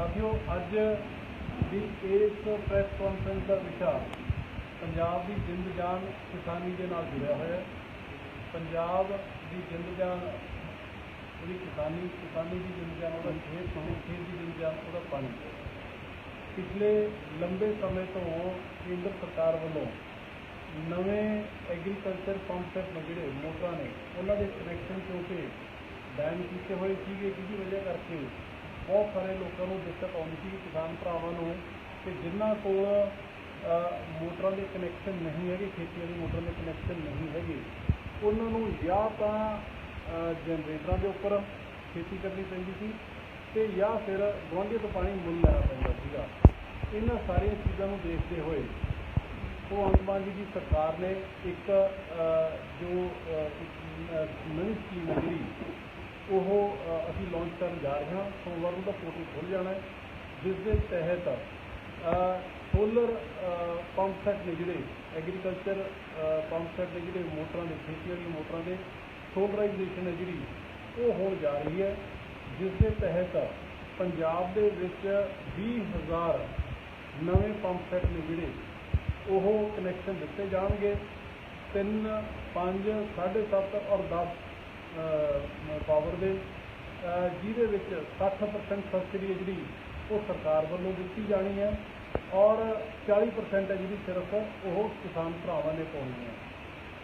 ਸਾਥੀਓ, ਅੱਜ ਦੀ ਇਸ ਪ੍ਰੈਸ ਕਾਨਫਰੰਸ ਦਾ ਵਿਸ਼ਾ ਪੰਜਾਬ ਦੀ ਜਿੰਦ ਜਾਨ ਕਿਸਾਨੀ ਦੇ ਨਾਲ ਜੁੜਿਆ ਹੋਇਆ ਹੈ। ਪੰਜਾਬ ਦੀ ਜਿੰਦ ਜਾਨ ਉਹਦੀ ਕਿਸਾਨੀ ਕਿਸਾਨੀ ਦੀ ਜਿੰਦ ਜਾਨ, ਉਹਦਾ ਖੇਤ ਤੋਂ, ਖੇਤ ਦੀ ਜਿੰਦ ਜਾਨ, ਉਹਦਾ ਪਾਣੀ। ਪਿਛਲੇ ਲੰਬੇ ਸਮੇਂ ਤੋਂ ਕੇਂਦਰ ਸਰਕਾਰ ਵੱਲੋਂ ਨਵੇਂ ਐਗਰੀਕਲਚਰ ਪੰਪ ਸੈਟ ਨੇ ਜਿਹੜੇ ਮੋਟਰਾਂ ਨੇ, ਉਹਨਾਂ ਦੇ ਕਨੈਕਸ਼ਨ ਕਿਉਂਕਿ ਬੈਨ ਕੀਤੇ ਹੋਏ ਸੀਗੇ, ਜਿਹਦੀ ਵਜ੍ਹਾ ਕਰਕੇ ਬਹੁਤ ਸਾਰੇ ਲੋਕਾਂ ਨੂੰ ਦਿੱਕਤ ਆਉਂਦੀ ਸੀ ਕਿਸਾਨ ਭਰਾਵਾਂ ਨੂੰ ਕਿ ਜਿਨ੍ਹਾਂ ਕੋਲ ਮੋਟਰਾਂ ਦੇ ਕਨੈਕਸ਼ਨ ਨਹੀਂ ਹੈਗੇ ਖੇਤੀ ਵਾਲੀ ਮੋਟਰਾਂ ਦੇ ਕਨੈਕਸ਼ਨ ਨਹੀਂ ਹੈਗੇ, ਉਹਨਾਂ ਨੂੰ ਜਾਂ ਤਾਂ ਜਨਰੇਟਰਾਂ ਦੇ ਉੱਪਰ ਖੇਤੀ ਕਰਨੀ ਪੈਂਦੀ ਸੀ ਤੇ ਜਾਂ ਫਿਰ ਗੁਆਂਢੀ ਤੋਂ ਪਾਣੀ ਮੁੱਲ ਲੈਣਾ ਪੈਂਦਾ ਸੀਗਾ। ਇਹਨਾਂ ਸਾਰੀਆਂ ਚੀਜ਼ਾਂ ਨੂੰ ਦੇਖਦੇ ਹੋਏ ਭਗਵੰਤ ਮਾਨ ਜੀ ਦੀ ਸਰਕਾਰ ਨੇ ਇੱਕ ਜੋ ਨਵੀਂ ਸਕੀਮ ਹੈ ਜਿਹੜੀ ਉਹ ਅ, ਅਸੀਂ ਲਾਂਚ ਕਰਨ ਜਾ ਰਹੇ ਹਾਂ। ਸੋਮਵਾਰ ਨੂੰ ਦਾ ਪੋਰਟਲ ਖੁੱਲ੍ਹ ਜਾਣਾ ਹੈ ਜਿਸ ਦੇ ਤਹਿਤ ਸੋਲਰ ਪੰਪ ਸੈਟ ਨੇ ਜਿਹੜੇ ਐਗਰੀਕਲਚਰ ਪੰਪ ਸੈਟ ਨੇ ਜਿਹੜੇ ਮੋਟਰਾਂ ਦੇ ਖੇਤੀ ਵਾਲੀ ਮੋਟਰਾਂ ਦੇ ਸੋਲਰਾਈਜੇਸ਼ਨ ਹੈ ਜਿਹੜੀ ਉਹ ਹੋਣ ਜਾ ਰਹੀ ਹੈ ਜਿਸ ਦੇ ਤਹਿਤ ਪੰਜਾਬ ਦੇ ਵਿੱਚ 20000 ਨਵੇਂ ਪੰਪ ਸੈਟ ਨੇ ਜਿਹੜੇ ਉਹ ਕਨੈਕਸ਼ਨ ਦਿੱਤੇ ਜਾਣਗੇ। 3 5 7.5 ਔਰ 10 ਪਾਵਰ ਦੇ ਜਿਹਦੇ ਵਿੱਚ 60% ਸਬਸਿਡੀ ਹੈ ਜਿਹੜੀ ਉਹ ਸਰਕਾਰ ਵੱਲੋਂ ਦਿੱਤੀ ਜਾਣੀ ਹੈ ਔਰ 40% ਹੈ ਜਿਹੜੀ ਸਿਰਫ ਉਹ ਕਿਸਾਨ ਭਰਾਵਾਂ ਨੇ ਪਾਉਣੀ ਹੈ।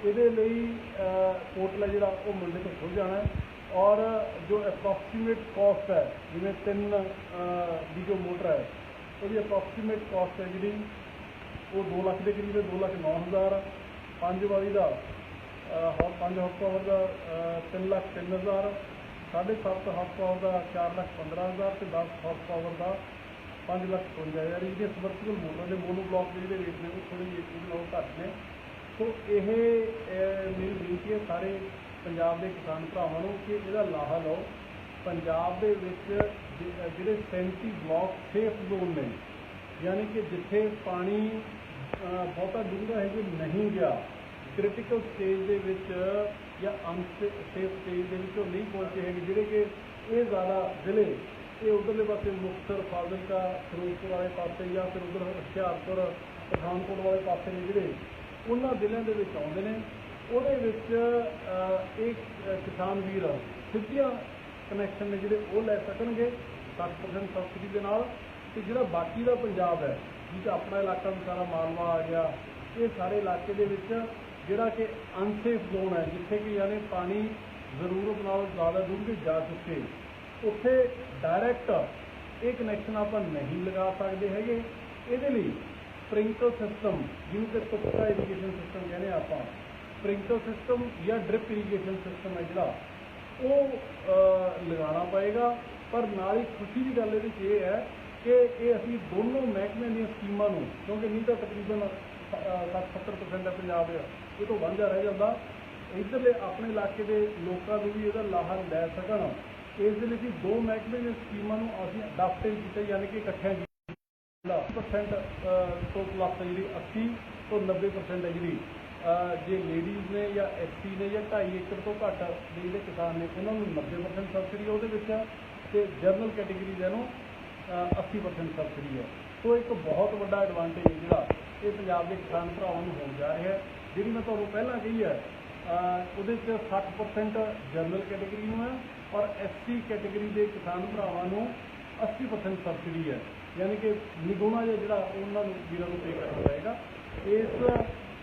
ਇਹਦੇ ਲਈ ਪੋਰਟਲ ਹੈ ਜਿਹੜਾ ਉਹ ਮੰਡੇ ਤੋਂ ਖੁੱਲ੍ਹ ਜਾਣਾ ਔਰ ਜੋ ਅਪਰੋਕਸੀਮੇਟ ਕਾਸਟ ਹੈ ਜਿਵੇਂ ਤਿੰਨ ਅ, ਦੀ ਜੋ ਮੋਟਰ ਹੈ ਉਹਦੀ ਅਪਰੋਕਸੀਮੇਟ ਕਾਸਟ ਹੈ ਜਿਹੜੀ ਉਹ 2 ਲੱਖ ਦੇ ਕਰੀਬ ਹੈ 2 ਲੱਖ 9 ਹਜ਼ਾਰ ਪੰਜ ਵਾਲੀ ਦਾ ਹੋਰ ਪੰਜ ਹਾਰਸ ਪਾਵਰ ਦਾ 3 ਲੱਖ 3 ਹਜ਼ਾਰ, ਸਾਢੇ ਸੱਤ ਹਾਰਸ ਪਾਵਰ ਦਾ 4 ਲੱਖ 15 ਹਜ਼ਾਰ ਤੇ 10 ਹਾਰਸ ਪਾਵਰ ਦਾ 5 ਲੱਖ 55 ਹਜ਼ਾਰ। ਇਹਦੇ ਸਮਰਥਨ ਮੋਟਰਾਂ ਦੇ ਮੋਨੋ ਬਲਾਕ ਦੇ ਜਿਹੜੇ ਰੇਟ ਨੇ, ਉਹ ਥੋੜੀ ਜਿਹੀ ਇਹਦੇ ਨਾਲੋਂ ਘੱਟ ਨੇ। ਸੋ ਇਹ ਮੇਰੀ ਬੇਨਤੀ ਹੈ ਸਾਰੇ ਪੰਜਾਬ ਦੇ ਕਿਸਾਨ ਭਰਾਵਾਂ ਨੂੰ ਕਿ ਇਹਦਾ ਲਾਹਾ ਲਓ। ਪੰਜਾਬ ਦੇ ਵਿੱਚ ਜਿਹੜੇ 37 ਬਲਾਕ ਸੇਫ ਜ਼ੋਨ ਨੇ, ਯਾਨੀ ਕਿ ਜਿੱਥੇ ਪਾਣੀ ਬਹੁਤਾ ਡੂੰਘਾ ਹੈ ਜੇ ਨਹੀਂ ਗਿਆ ਕ੍ਰਿਟੀਕਲ ਸਟੇਜ ਦੇ ਵਿੱਚ ਜਾਂ ਅਨਸੇਫ ਸਟੇਜ ਦੇ ਵਿੱਚ ਉਹ ਨਹੀਂ ਪਹੁੰਚੇ ਹੈਗੇ ਜਿਹੜੇ ਕਿ ਇਹ ਜ਼ਿਆਦਾ ਜ਼ਿਲ੍ਹੇ ਇਹ ਉਧਰਲੇ ਪਾਸੇ ਮੁਕਤਸਰ ਫਾਜ਼ਿਲਕਾ ਫਿਰੋਜ਼ਪੁਰ ਵਾਲੇ ਪਾਸੇ ਜਾਂ ਫਿਰ ਉਧਰ ਹੁਸ਼ਿਆਰਪੁਰ ਪਠਾਨਕੋਟ ਵਾਲੇ ਪਾਸੇ ਨੇ ਜਿਹੜੇ ਉਹਨਾਂ ਜ਼ਿਲ੍ਹਿਆਂ ਦੇ ਵਿੱਚ ਆਉਂਦੇ ਨੇ। ਉਹਦੇ ਵਿੱਚ ਅਹ, ਇਹ ਕਿਸਾਨ ਵੀਰ ਸਿੱਧੀਆਂ ਕਨੈਕਸ਼ਨ ਨੇ ਜਿਹੜੇ ਉਹ ਲੈ ਸਕਣਗੇ 60% ਸਬਸਿਡੀ ਦੇ ਨਾਲ। ਤੇ ਜਿਹੜਾ ਬਾਕੀ ਦਾ ਪੰਜਾਬ ਹੈ ਜਿਸ ਆਪਣਾ ਇਲਾਕਾ ਵੀ ਸਾਰਾ ਮਾਲਵਾ ਆ ਗਿਆ ਇਹ ਸਾਰੇ ਇਲਾਕੇ ਦੇ ਵਿੱਚ ਜਿਹੜਾ ਕਿ ਅਨਸੇਫ ਜ਼ੋਨ ਹੈ, ਜਿੱਥੇ ਕਿ ਯਾਨੀ ਪਾਣੀ ਜ਼ਰੂਰਤ ਨਾਲ ਜ਼ਿਆਦਾ ਡੂੰਘੇ ਜਾ ਚੁੱਕੇ ਉੱਥੇ ਡਾਇਰੈਕਟ ਇਹ ਕਨੈਕਸ਼ਨ ਆਪਾਂ ਨਹੀਂ ਲਗਾ ਸਕਦੇ ਹੈਗੇ। ਇਹਦੇ ਲਈ ਸਪ੍ਰਿੰਕਲ ਸਿਸਟਮ ਜਿਹਨੂੰ ਕਿ ਤੁਪਕਾ ਇਰੀਗੇਸ਼ਨ ਸਿਸਟਮ ਕਹਿੰਦੇ ਆ ਆਪਾਂ ਸਪ੍ਰਿੰਕਲ ਸਿਸਟਮ ਜਾਂ ਡ੍ਰਿਪ ਇਰੀਗੇਸ਼ਨ ਸਿਸਟਮ ਹੈ ਜਿਹੜਾ, ਉਹ ਲਗਾਉਣਾ ਪਏਗਾ। ਪਰ ਨਾਲ ਹੀ ਖੁਸ਼ੀ ਦੀ ਗੱਲ ਇਹਦੇ 'ਚ ਇਹ ਹੈ ਕਿ ਇਹ ਅਸੀਂ ਦੋਨੋਂ ਮਹਿਕਮਿਆਂ ਦੀਆਂ ਸਕੀਮਾਂ ਨੂੰ, ਕਿਉਂਕਿ ਨਹੀਂ ਤਾਂ ਤਕਰੀਬਨ 60-70% ਹੈ ਪੰਜਾਬ ਇਹ ਤੋਂ ਵਾਂਝਾ ਰਹਿ ਜਾਂਦਾ। ਇੱਧਰਲੇ ਆਪਣੇ ਇਲਾਕੇ ਦੇ ਲੋਕਾਂ ਨੂੰ ਵੀ ਇਹਦਾ ਲਾਹਾ ਲੈ ਸਕਣ। ਇਸ ਦੇ ਲਈ ਅਸੀਂ ਦੋ ਮਹਿਕਮੇ ਦੀਆਂ ਸਕੀਮਾਂ ਨੂੰ ਅਸੀਂ ਅਡਾਪਟ ਕੀਤਾ ਯਾਨੀ ਕਿ ਇਕੱਠਿਆਂ ਕੀਤਾ 10% ਤੋਂ ਪਲੱਸ ਜਿਹੜੀ 80 ਤੋਂ 90% ਹੈ ਜਿਹੜੀ ਜੇ ਲੇਡੀਜ਼ ਨੇ ਜਾਂ ਐਸਸੀ ਨੇ ਜਾਂ 2.5 ਏਕੜ ਤੋਂ ਘੱਟ ਦੇ ਜਿਹੜੇ ਕਿਸਾਨ ਨੇ ਉਹਨਾਂ ਨੂੰ 90% ਸਬਸਿਡੀ ਉਹਦੇ ਵਿੱਚ ਹੈ ਤੇ ਜਨਰਲ ਕੈਟਾਗਰੀ ਦੇ ਨੂੰ ਅਹ, 80% ਸਬਸਿਡੀ ਹੈ। ਸੋ ਇੱਕ ਬਹੁਤ ਵੱਡਾ ਐਡਵਾਂਟੇਜ ਜਿਹੜਾ ਇਹ ਪੰਜਾਬ ਦੇ ਕਿਸਾਨ ਭਰਾਵਾਂ ਨੂੰ ਹੋਣ ਜਾ ਰਿਹਾ ਹੈ। ਜਿਹੜੀ ਮੈਂ ਤੁਹਾਨੂੰ ਪਹਿਲਾਂ ਕਹੀ ਹੈ ਉਹਦੇ 'ਚ 60% ਜਨਰਲ ਕੈਟਾਗਰੀ ਨੂੰ ਹੈ ਔਰ ਐਸਸੀ ਕੈਟਾਗਰੀ ਦੇ ਕਿਸਾਨ ਭਰਾਵਾਂ ਨੂੰ 80% ਸਬਸਿਡੀ ਹੈ। ਯਾਨੀ ਕਿ ਨਿਗੁਣਾ ਜਿਹਾ ਜਿਹੜਾ ਉਹਨਾਂ ਨੂੰ ਵੀਰਾਂ ਨੂੰ ਪੇ ਕਰਨਾ ਪਏਗਾ। ਇਸ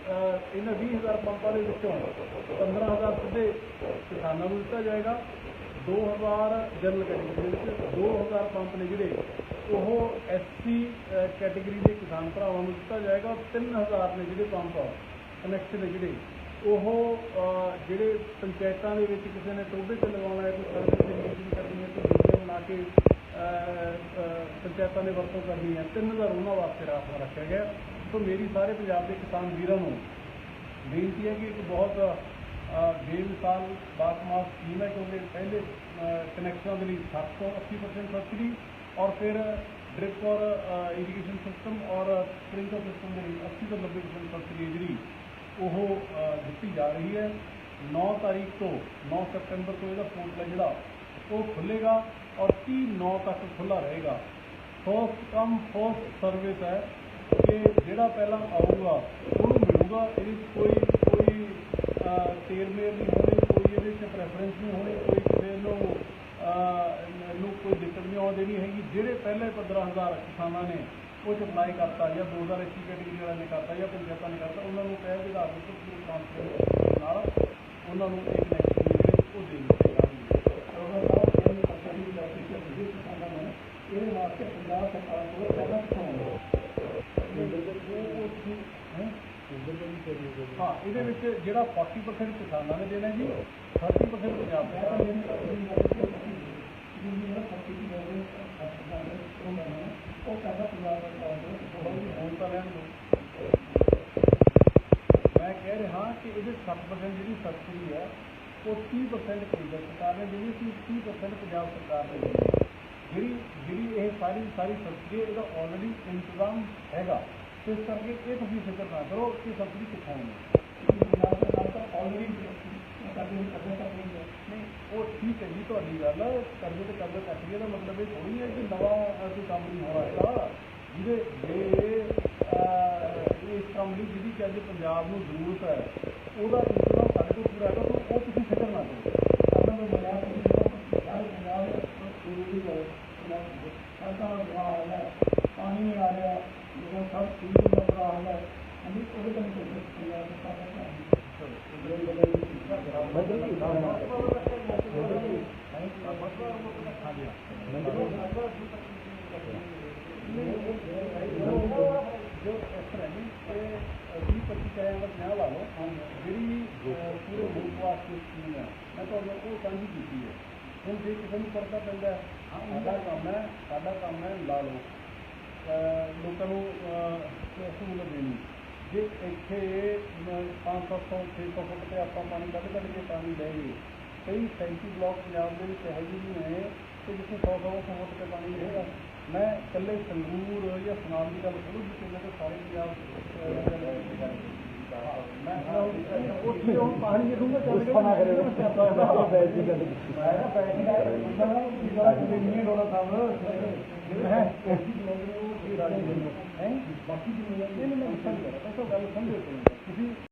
ਅਹ, ਇਹਨਾਂ 20000 ਪੰਪਾਂ ਦੇ ਵਿੱਚੋਂ 15000 ਸਿੱਧੇ ਕਿਸਾਨਾਂ ਨੂੰ ਦਿੱਤਾ ਜਾਏਗਾ। 2000 ਜਨਰਲ ਕੈਟੇਗਰੀ ਦੇ ਵਿੱਚ 2000 ਪੰਪ ਨੇ ਜਿਹੜੇ ਉਹ ਐਸਸੀ ਕੈਟਾਗਰੀ ਦੇ ਕਿਸਾਨ ਭਰਾਵਾਂ ਨੂੰ ਦਿੱਤਾ ਜਾਏਗਾ ਔਰ 3000 ਨੇ ਜਿਹੜੇ ਪੰਪ ਕਨੈਕਸ਼ਨ ਨੇ ਜਿਹੜੇ। ਉਹ ਜਿਹੜੇ ਪੰਚਾਇਤਾਂ ਦੇ ਵਿੱਚ ਕਿਸੇ ਨੇ ਟੋਭੇ ਤੇ ਲਗਾਉਣਾ ਹੈ ਕੋਈ ਸਰਵਿਸ ਦੀ ਮੀਟਿੰਗ ਕਰਨੀ ਹੈ ਕੋਈ ਦੂਜੇ ਬਣਾ ਕੇ ਪੰਚਾਇਤਾਂ ਨੇ ਵਰਤੋਂ ਕਰਨੀ ਹੈ 3000 ਉਹਨਾਂ ਵਾਸਤੇ ਰਾਖਵਾ ਰੱਖਿਆ ਗਿਆ। ਸੋ ਮੇਰੀ ਸਾਰੇ ਪੰਜਾਬ ਦੇ ਕਿਸਾਨ ਵੀਰਾਂ ਨੂੰ ਬੇਨਤੀ ਹੈ ਕਿ ਇੱਕ ਬਹੁਤ ਅਹ, ਬੇਮਿਸਾਲ ਬਾਕਮਾਲ ਸਕੀਮ ਹੈ ਕਿਉਂਕਿ ਪਹਿਲੇ ਕਨੈਕਸ਼ਨਾਂ ਦੇ ਲਈ 60 ਤੋਂ 80% ਸਬਸਿਡੀ ਔਰ ਫਿਰ ਡ੍ਰਿਪ ਔਰ ਇਰੀਗੇਸ਼ਨ ਸਿਸਟਮ ਔਰ ਸਪ੍ਰਿੰਕਲਰ ਸਿਸਟਮ ਦੇ ਲਈ 80 ਤੋਂ 90% ਸਬਸਿਡੀ ਜਿਹੜੀ ਉਹ ਦਿੱਤੀ ਜਾ ਰਹੀ ਹੈ। 9 ਤਾਰੀਖ ਤੋਂ 9 ਸਤੰਬਰ ਤੋਂ ਇਹਦਾ ਪੋਰਟਲ ਹੈ ਜਿਹੜਾ ਉਹ ਖੁੱਲੇਗਾ ਔਰ 30 9 ਤੱਕ ਖੁੱਲਾ ਰਹੇਗਾ। ਫਸਟ ਕਮ ਫਸਟ ਸਰਵਿਸ ਹੈ ਕਿ ਜਿਹੜਾ ਪਹਿਲਾਂ ਆਊਗਾ ਉਹਨੂੰ ਮਿਲੂਗਾ। ਇਹਦੇ 'ਚ ਕੋਈ ਕੋਈ ਅਹ, ਤੇਰ ਨਹੀਂ ਹੋਣੀ ਕੋਈ ਇਹਦੇ 'ਚ ਪ੍ਰੈਫਰੈਂਸ ਨਹੀਂ ਹੋਣੀ ਕੋਈ ਕਿਸੇ ਨੂੰ ਨੂੰ ਕੋਈ ਦਿੱਕਤ ਨਹੀਂ ਆਉਣ ਦੇਣੀ ਹੈਗੀ ਜਿਹੜੇ ਪਹਿਲੇ 15000 ਕਿਸਾਨਾਂ ਨੇ ਉਹ 'ਚ ਅਪਲਾਈ ਕਰਤਾ ਜਾਂ 2021 ਕੈਟੇਗਰੀ ਵਾਲਿਆਂ ਨੇ ਕਰਤਾ ਜਾਂ ਪੰਚਾਇਤਾਂ ਨੇ ਕਰਤਾ ਉਹਨਾਂ ਨੂੰ ਕਹਿ ਦੇ ਆਧਾਰ ਉੱਤੇ ਪੂਰੇ ਕਾਨਫਰੰਸ ਨਾਲ ਉਹਨਾਂ ਨੂੰ ਇੱਕ ਨੈਕਸਟ ਜਿਹੜੇ ਉਹ ਦੇ ਦਿੱਤੇ ਜਾਣਗੇ ਇਹਦੇ ਵਾਸਤੇ ਪੰਜਾਬ ਸਰਕਾਰ ਕੋਲ ਪਹਿਲਾਂ ਕਿਉਂ ਹੈਂ? ਹਾਂ ਇਹਦੇ ਵਿੱਚ ਜਿਹੜਾ 40% ਕਿਸਾਨਾਂ ਨੇ ਦੇਣਾ ਜੀ 30% ਪੰਜਾਬ ਸਰਕਾਰ ਨੇ ਉਹ ਕਹਿੰਦਾ ਪੰਜਾਬ ਸਰਕਾਰ ਕੋਲ ਤਾਂ ਲੈਣ ਮੈਂ ਕਹਿ ਰਿਹਾ ਕਿ ਇਹਦੇ 60% ਜਿਹੜੀ ਸਬਸਿਡੀ ਹੈ, ਉਹ 30% ਕੇਂਦਰ ਸਰਕਾਰ ਨੇ ਦੇਣੀ ਸੀ 30% ਪੰਜਾਬ ਸਰਕਾਰ ਨੇ ਦੇਣੀ। ਜਿਹੜੀ ਜਿਹੜੀ ਇਹ ਸਾਰੀ ਸਾਰੀ ਸਬਸਿਡੀ ਇਹਦਾ ਆਲਰੇਡੀ ਇੰਤਜ਼ਾਮ ਹੈਗਾ। ਇਸ ਕਰਕੇ ਇਹ ਤੁਸੀਂ ਫਿਕਰ ਨਾ ਕਰੋ ਕਿ ਸਬਸਿਡੀ ਕਿੱਥੋਂ ਆਉਣੀ। ਪੰਜਾਬ ਸਰਕਾਰ ਨਹੀਂ। ਉਹ ਠੀਕ ਹੈ ਜੀ ਤੁਹਾਡੀ ਗੱਲ। ਕਰਜ਼ੇ ਤੇ ਕਰਜ਼ਾ ਕੱਟ ਗਿਆ ਦਾ ਮਤਲਬ ਇਹ ਥੋੜੀ ਹੈ ਕਿ ਨਵਾਂ ਅਹ, ਕੰਮ ਨਹੀਂ ਹੋਣਾ ਹੈਗਾ ਜਿਹਦੇ ਜੇ ਇਸ ਕੰਮ ਦੀ ਜਿਹਦੀ ਕਿ ਅੱਜ ਪੰਜਾਬ ਨੂੰ ਜ਼ਰੂਰਤ ਹੈ ਉਹਦਾ ਇੰਤਜ਼ਾਮ ਸਾਡੇ ਕੋਲ ਪੂਰਾ ਹੈਗਾ ਉਹ ਤੁਸੀਂ ਫਿਕਰ ਨਾ ਕਰੋ ਆਪਾਂ ਨੂੰ ਮਿਲਿਆ ਕਿ ਸਾਰੇ ਪੰਜਾਬ ਜ਼ਰੂਰੀ ਹੈ ਸਰਕਾਰ ਦਾ ਹਾਲ ਹੈ ਪਾਣੀ ਨਹੀਂ ਆ ਰਿਹਾ ਜਦੋਂ ਸਭ ਚੀਜ਼ ਦਾ ਬੁਰਾ ਹਾਲ ਹੈ ਅਸੀਂ ਉਹਦੇ ਤੋਂ ਨਹੀਂ ਪੰਜਾਬ ਸਰਕਾਰ ਦਾ ਜੋ ਇਸ ਤਰ੍ਹਾਂ ਨਹੀਂ ਇਹ 20 25 ਚਾਹੇ ਅਗਰ ਨਾ ਲਾ ਲਓ ਜਿਹੜੀ ਅਹ, ਪੂਰੇ ਮੁਲਕ ਵਾਸਤੇ ਸਕੀਮ ਹੈ ਮੈਂ ਤੁਹਾਨੂੰ ਉਹ ਸਾਂਝੀ ਕੀਤੀ ਹੈ ਹੁਣ ਜੇ ਕਿਸੇ ਨੂੰ ਕਰਦਾ ਪੈਂਦਾ ਹੈ, ਸਾਡਾ ਕੰਮ ਹੈ ਸਾਡਾ ਕੰਮ ਹੈ ਲਾ ਲਓ ਅਹ, ਲੋਕਾਂ ਨੂੰ ਅਹ, ਸਹੂਲਤ ਦੇਣੀ ਜੇ ਇੱਥੇ 500 600 ਫੁੱਟ ਤੇ ਆਪਾਂ ਪਾਣੀ ਕੱਢ ਕੱਢ ਕੇ ਪਾਣੀ ਲੈ ਗਏ ਕਈ 37 ਬਲਾਕ ਪੰਜਾਬ ਦੇ ਵਿੱਚ ਇਹੋ ਜਿਹੇ ਵੀ ਨੇ ਕਿ ਜਿੱਥੇ 100 100 ਫੁੱਟ ਤੇ ਪਾਣੀ ਰਹੇਗਾ। ਮੈਂ ਇਕੱਲੇ ਸੰਗਰੂਰ ਜਾਂ ਸੁਨਾਮ ਦੀ ਗੱਲ ਕਰੂੰ ਜਿੱਥੇ ਮੈਂ ਤਾਂ ਸਾਰੇ ਪੰਜਾਬ ਅਹ, ਮੈਂ ਉੱਥੇ ਉਹ ਪਾਣੀ ਜਦੋਂ ਚੱਲ ਗਿਆ ਨਾ ਕਰੇ ਬੈਠ ਦੀ ਗੱਲ ਕੀਤੀ। ਮੈਂ ਨਾ ਬੈਠ ਦੀ ਗੱਲ ਕੀਤਾ ਨਾ ਕਿ ਜਿਹੜਾ ਜ਼ਮੀਨੀ ਰੋਲਾ ਸਾਹਿਬ। ਹੈ ਬਾਕੀ ਜਿੰਨੇ ਨੇ ਮੈਂ ਸਮਝ ਗਿਆ ਤਾਂ ਗੱਲ ਸਮਝੋ ਤੁਸੀਂ